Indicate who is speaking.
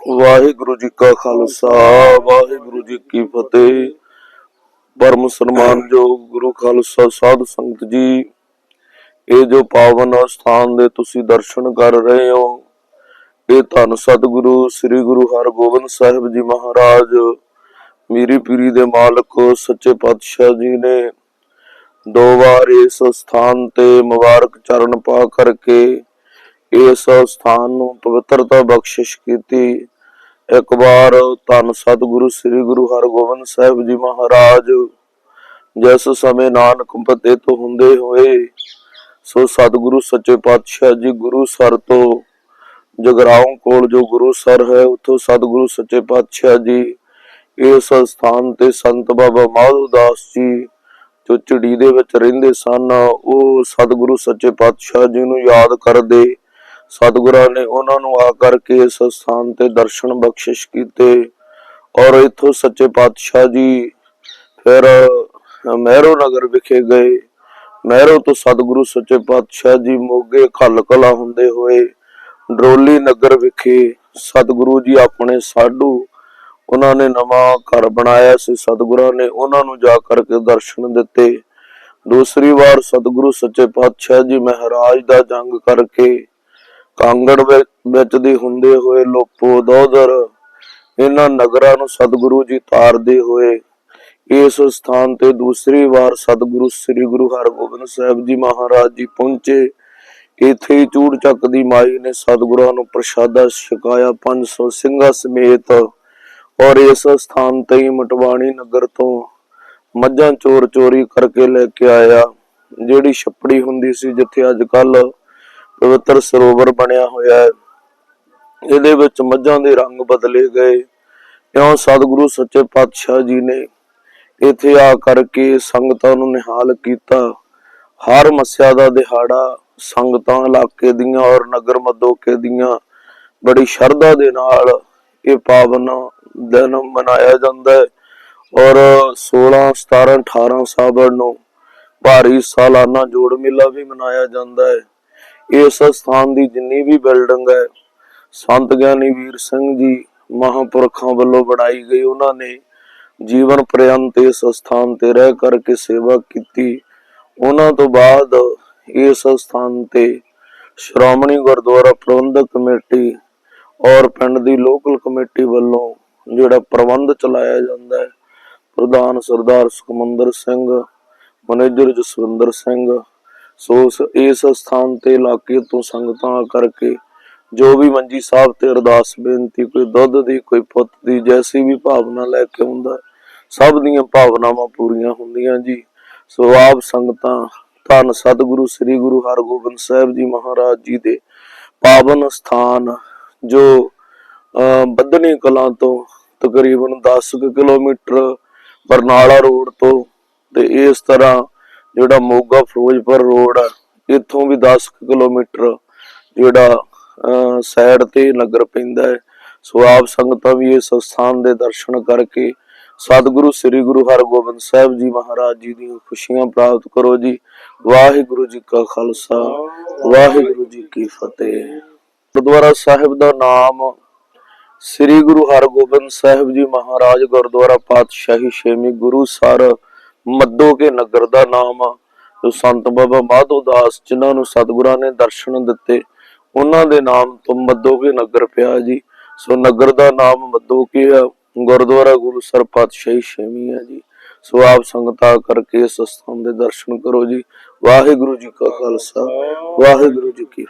Speaker 1: ਵਾਹਿਗੁਰੂ ਜੀ ਕਾ ਖਾਲਸਾ, ਵਾਹਿਗੁਰੂ ਜੀ ਕੀ ਫਤਿਹ। ਪਰਮ ਸਨਮਾਨਯੋਗ ਗੁਰੂ ਖਾਲਸਾ ਸਾਧ ਸੰਗਤ ਜੀ, ਇਹ ਜੋ ਪਾਵਨ ਸਥਾਨ ਦੇ ਤੁਸੀਂ ਦਰਸ਼ਨ ਕਰ ਰਹੇ ਹੋ, ਇਹ ਧੰਨ ਸਤਿਗੁਰੂ ਸ੍ਰੀ ਗੁਰੂ ਹਰਗੋਬਿੰਦ ਸਾਹਿਬ ਜੀ ਮਹਾਰਾਜ, ਮੀਰੀ ਪੀਰੀ ਦੇ ਮਾਲਕ ਸੱਚੇ ਪਾਤਸ਼ਾਹ ਜੀ ਨੇ ਦੋ ਵਾਰ ਇਸ ਸਥਾਨ ਤੇ ਮੁਬਾਰਕ ਚਰਨ ਪਾ ਕਰਕੇ ਇਸ ਸਥਾਨ ਨੂੰ ਪਵਿੱਤਰਤਾ ਬਖਸ਼ਿਸ਼ ਕੀਤੀ। ਇੱਕ ਵਾਰ ਧੰਨ ਸਤਿਗੁਰੂ ਸ੍ਰੀ ਗੁਰੂ ਹਰਗੋਬਿੰਦ ਸਾਹਿਬ ਜੀ ਮਹਾਰਾਜ, ਜਿਸ ਸਮੇਂ ਨਾਨਕ ਪਤੇ ਤੋਂ ਹੁੰਦੇ ਹੋਏ, ਸੋ ਸਤਿਗੁਰੂ ਸੱਚੇ ਪਾਤਸ਼ਾਹ ਜੀ ਗੁਰੂ ਸਰ ਤੋਂ ਜਗਰਾਉਂ ਕੋਲ ਜੋ ਗੁਰੂ ਸਰ ਹੈ, ਉੱਥੋਂ ਸਤਿਗੁਰੂ ਸੱਚੇ ਪਾਤਸ਼ਾਹ ਜੀ ਇਸ ਸਥਾਨ ਤੇ ਸੰਤ ਬਾਬਾ ਮਾਧੋ ਦਾਸ ਜੀ ਜੋ ਝਿੜੀ ਦੇ ਵਿੱਚ ਰਹਿੰਦੇ ਸਨ, ਉਹ ਸਤਿਗੁਰੂ ਸੱਚੇ ਪਾਤਸ਼ਾਹ ਜੀ ਨੂੰ ਯਾਦ ਕਰਦੇ ਸਤਿਗੁਰਾਂ ਨੇ ਉਹਨਾਂ ਨੂੰ ਆ ਕਰਕੇ ਇਸ ਸਥਾਨ ਤੇ ਦਰਸ਼ਨ ਬਖਸ਼ਿਸ਼ ਕੀਤੇ ਔਰ ਇਥੋਂ ਸੱਚੇ ਪਾਤਸ਼ਾਹ ਜੀ ਫਿਰ ਮਹਿਰੋ ਨਗਰ ਵਿਖੇ ਗਏ। ਮਹਿਰੋ ਤੋਂ ਸਤਿਗੁਰੂ ਸੱਚੇ ਪਾਤਸ਼ਾਹ ਜੀ ਮੋਗੇ ਖੱਲ ਕਲਾ ਹੁੰਦੇ ਹੋਏ ਡਰੋਲੀ ਨਗਰ ਵਿਖੇ ਸਤਿਗੁਰੂ ਜੀ ਆਪਣੇ ਸਾਧੂ ਉਹਨਾਂ ਨੇ ਨਵਾਂ ਘਰ ਬਣਾਇਆ ਸੀ। ਸਤਿਗੁਰਾਂ ਨੇ ਉਹਨਾਂ ਨੂੰ ਜਾ ਕਰਕੇ ਦਰਸ਼ਨ ਦਿੱਤੇ। ਦੂਸਰੀ ਵਾਰ ਸਤਿਗੁਰੂ ਸੱਚੇ ਪਾਤਸ਼ਾਹ ਜੀ ਮਹਾਰਾਜ ਦਾ ਜੰਗ ਕਰਕੇ ਕਾਂਗੜ ਵਿੱਚ ਦੀ ਹੁੰਦੇ ਹੋਏ ਲੋਪੋ ਦੋਦਰ ਇਹਨਾਂ ਨਗਰਾਂ ਨੂੰ ਸਤਿਗੁਰੂ ਜੀ ਤਾਰਦੇ ਹੋਏ, ਇਸ ਸਥਾਨ ਤੇ ਦੂਸਰੀ ਵਾਰ ਸਤਿਗੁਰੂ ਸ੍ਰੀ ਗੁਰੂ ਹਰਗੋਬਿੰਦ ਸਾਹਿਬ ਜੀ ਮਹਾਰਾਜ ਜੀ ਪਹੁੰਚੇ। ਇੱਥੇ ਹੀ ਚੂੜ ਚੱਕ ਦੀ ਮਾਈ ਨੇ ਸਤਿਗੁਰਾਂ ਨੂੰ ਪ੍ਰਸ਼ਾਦਾ ਛਕਾਇਆ 500 ਸਿੰਘਾਂ ਸਮੇਤ ਔਰ ਇਸ ਸਥਾਨ ਤੇ ਹੀ ਮਟਵਾਣੀ ਨਗਰ ਤੋਂ ਮੱਝਾਂ ਚੋਰ ਚੋਰੀ ਕਰਕੇ ਲੈ ਕੇ ਆਇਆ, ਜਿਹੜੀ ਛੱਪੜੀ ਹੁੰਦੀ ਸੀ ਜਿੱਥੇ ਅੱਜ ਕੱਲ ਪਵਿੱਤਰ ਸਰੋਵਰ ਬਣਿਆ ਹੋਇਆ ਹੈ। ਇਹਦੇ ਵਿੱਚ ਮੱਝਾਂ ਦੇ ਰੰਗ ਬਦਲੇ ਗਏ। ਇਉਂ ਸਤਿਗੁਰੂ ਸੱਚੇ ਪਾਤਸ਼ਾਹ ਜੀ ਨੇ ਇੱਥੇ ਆ ਕਰਕੇ ਸੰਗਤਾਂ ਨੂੰ ਨਿਹਾਲ ਕੀਤਾ। ਹਰ ਮੱਸਿਆ ਦਾ ਦਿਹਾੜਾ ਸੰਗਤਾਂ ਇਲਾਕੇ ਦੀਆਂ ਔਰ ਨਗਰ ਮਦੋਕੇ ਦੀਆਂ ਬੜੀ ਸ਼ਰਧਾ ਦੇ ਨਾਲ ਇਹ ਪਾਵਨ ਦਿਨ ਮਨਾਇਆ ਜਾਂਦਾ ਹੈ। ਔਰ 16 17 18 ਸਾਵਣ ਨੂੰ ਭਾਰੀ ਸਾਲਾਨਾ ਜੋੜ ਮੇਲਾ ਵੀ ਮਨਾਇਆ ਜਾਂਦਾ ਹੈ। ਇਸ ਸਥਾਨ ਦੀ ਜਿੰਨੀ ਵੀ ਬਿਲਡਿੰਗ ਹੈ, ਸੰਤ ਗਿਆਨੀ ਵੀਰ ਸਿੰਘ ਜੀ ਮਹਾਂਪੁਰਖਾਂ ਵੱਲੋਂ ਬਣਾਈ ਗਈ, ਉਹਨਾਂ ਨੇ ਜੀਵਨ ਪ੍ਰਯੰਤ ਇਸ ਸਥਾਨ ਤੇ ਰਹਿ ਕਰਕੇ ਸੇਵਾ ਕੀਤੀ। ਉਹਨਾਂ ਤੋਂ ਬਾਅਦ ਇਸ ਸਥਾਨ ਤੇ ਸ਼੍ਰੋਮਣੀ ਗੁਰਦੁਆਰਾ ਪ੍ਰਬੰਧਕ ਕਮੇਟੀ ਔਰ ਪਿੰਡ ਦੀ ਲੋਕਲ ਕਮੇਟੀ ਵੱਲੋਂ ਜਿਹੜਾ ਪ੍ਰਬੰਧ ਚਲਾਇਆ ਜਾਂਦਾ ਹੈ, ਪ੍ਰਧਾਨ ਸਰਦਾਰ ਸੁਖਮੰਦਰ ਸਿੰਘ, ਮੈਨੇਜਰ ਜਸਵਿੰਦਰ ਸਿੰਘ ਸੋ ਇਸ ਸਥਾਨ ਤੇ ਇਲਾਕੇ ਤੋਂ ਸੰਗਤਾਂ ਕਰਕੇ ਜੋ ਵੀ ਮੰਜੀ ਸਾਹਿਬ ਤੇ ਅਰਦਾਸ ਬੇਨਤੀ ਕੋਈ ਦੁੱਧ ਦੀ ਕੋਈ ਪੁੱਤ ਦੀ ਜੈਸੀ ਵੀ ਭਾਵਨਾ ਲੈ ਕੇ ਆਉਂਦਾ ਸਭ ਦੀਆਂ ਭਾਵਨਾਵਾਂ ਪੂਰੀਆਂ ਹੁੰਦੀਆਂ ਜੀ। ਸੋ ਆਪ ਸੰਗਤਾਂ ਧੰਨ ਸਤਿਗੁਰੂ ਸ੍ਰੀ ਗੁਰੂ ਹਰਗੋਬਿੰਦ ਸਾਹਿਬ ਜੀ ਮਹਾਰਾਜ ਜੀ ਦੇ ਪਾਵਨ ਸਥਾਨ ਜੋ ਅਹ, ਬੱਧਨੀ ਕਲਾਂ ਤੋਂ ਤਕਰੀਬਨ 10 ਕੁ ਕਿਲੋਮੀਟਰ ਬਰਨਾਲਾ ਰੋਡ ਤੋਂ ਤੇ ਇਸ ਤਰ੍ਹਾਂ ਜਿਹੜਾ ਮੋਗਾ ਫਿਰੋਜ਼ਪੁਰ ਰੋਡ ਆ, ਇੱਥੋਂ ਵੀ 10 ਕਿਲੋਮੀਟਰ ਜਿਹੜਾ ਸਾਈਡ ਤੇ ਨਗਰ ਪੈਂਦਾ ਹੈ। ਸੋ ਆਪ ਸੰਗਤਾਂ ਵੀ ਇਸ ਸਥਾਨ ਦੇ ਦਰਸ਼ਨ ਕਰਕੇ ਸਤਿਗੁਰੂ, ਸ੍ਰੀ ਗੁਰੂ ਹਰਗੋਬਿੰਦ ਸਾਹਿਬ ਜੀ ਮਹਾਰਾਜ ਜੀ ਦੀਆਂ ਖੁਸ਼ੀਆਂ ਪ੍ਰਾਪਤ ਕਰੋ ਜੀ। ਵਾਹਿਗੁਰੂ ਜੀ ਕਾ ਖਾਲਸਾ, ਵਾਹਿਗੁਰੂ ਜੀ ਕੀ ਫਤਿਹ। ਗੁਰਦੁਆਰਾ ਸਾਹਿਬ ਦਾ ਨਾਮ ਸ੍ਰੀ ਗੁਰੂ ਹਰਗੋਬਿੰਦ ਸਾਹਿਬ ਜੀ ਮਹਾਰਾਜ ਗੁਰਦੁਆਰਾ ਪਾਤਸ਼ਾਹੀ ਛੇਵੀਂ ਗੁਰੂ ਸਰ ਮੱਦੋ ਕੇ ਨਗਰ ਦਾ ਨਾਮ ਆ। ਜੋ ਸੰਤ ਬਾਬਾ ਮਾਧੋ ਦਾਸ ਜਿਨ੍ਹਾਂ ਨੂੰ ਸਤਿਗੁਰਾਂ ਨੇ ਦਰਸ਼ਨ ਦਿੱਤੇ, ਉਹਨਾਂ ਦੇ ਨਾਮ ਤੋਂ ਮੱਦੋ ਕੇ ਨਗਰ ਪਿਆ ਜੀ। ਸੋ ਨਗਰ ਦਾ ਨਾਮ ਮੱਦੋ ਕੇ ਆ। ਗੁਰਦੁਆਰਾ ਗੁਰੂ ਸਰ ਪਾਤਸ਼ਾਹੀ ਛੇਵੀਂ ਆ ਜੀ। ਸੋ ਆਪ ਸੰਗਤਾਂ ਕਰਕੇ ਇਸ ਸਥਾਨ ਦੇ ਦਰਸ਼ਨ ਕਰੋ ਜੀ। ਵਾਹਿਗੁਰੂ ਜੀ ਕਾ ਖਾਲਸਾ। ਵਾਹਿਗੁਰੂ ਜੀ ਕੀ